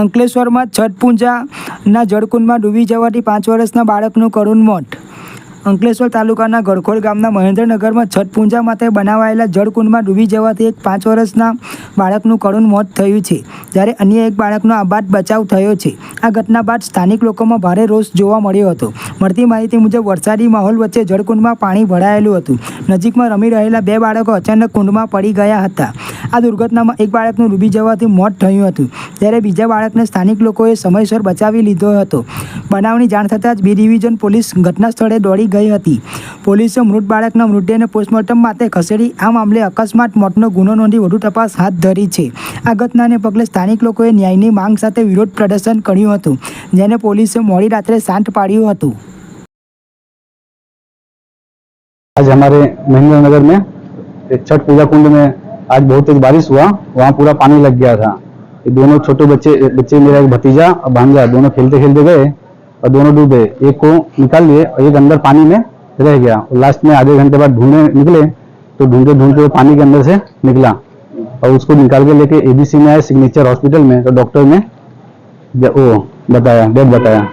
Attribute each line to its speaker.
Speaker 1: અંકલેશ્વરમાં છઠ પૂજાના જળકુંડમાં ડૂબી જવાથી પાંચ વર્ષના બાળકનું કરુણ મોત. અંકલેશ્વર તાલુકાના ગળખોળ ગામના મહેન્દ્રનગરમાં છઠ પૂજા માટે બનાવાયેલા જળકુંડમાં ડૂબી જવાથી એક પાંચ વર્ષના બાળકનું કરુણ મોત થયું છે, જ્યારે અન્ય એક બાળકનો આબાદ બચાવ થયો છે. આ ઘટના બાદ સ્થાનિક લોકોમાં ભારે રોષ જોવા મળ્યો હતો. મળતી માહિતી મુજબ, વરસાદી માહોલ વચ્ચે જળકુંડમાં પાણી ભરાયેલું હતું. નજીકમાં રમી રહેલા બે બાળકો અચાનક કુંડમાં પડી ગયા હતા. આ દુર્ઘટનામાં એક બાળકનું ડૂબી જવાથી મોત થયું હતું જ્યારે બીજા બાળકને સ્થાનિક લોકોએ સમયસર બચાવી લીધો હતો બનાવની જાણ થતાં જ બી ડિવિઝન પોલીસ ઘટના સ્થળે દોડી ગઈ હતી પોલીસે મૃત બાળકના મૃતદેહને પોસ્ટમોર્ટમ માટે ખસેડી આ મામલે અકસ્માત મોતનો ગુનો નોંધી વધુ તપાસ હાથ ધરી છે આ ઘટનાને પગલે સ્થાનિક લોકોએ ન્યાયની માંગ સાથે વિરોધ પ્રદર્શન કર્યું હતું જેને પોલીસે મોડી રાત્રે શાંત પાડ્યું હતું
Speaker 2: आज हमारे महेंद्र नगर में एक छठ पूजा कुंड में आज बहुत तेज बारिश हुआ, वहाँ पूरा पानी लग गया था। दोनों छोटे बच्चे बच्चे मेरा एक भतीजा और भांजा, दोनों खेलते खेलते गए और दोनों डूबे एक को निकाल लिए और एक अंदर पानी में रह गया और लास्ट में आधे घंटे बाद ढूँढने निकले तो ढूंढते ढूंढते वो पानी के अंदर से निकला और उसको निकाल के लेके एबीसी में आए सिग्नेचर हॉस्पिटल में तो डॉक्टर ने वो बताया डेट बताया।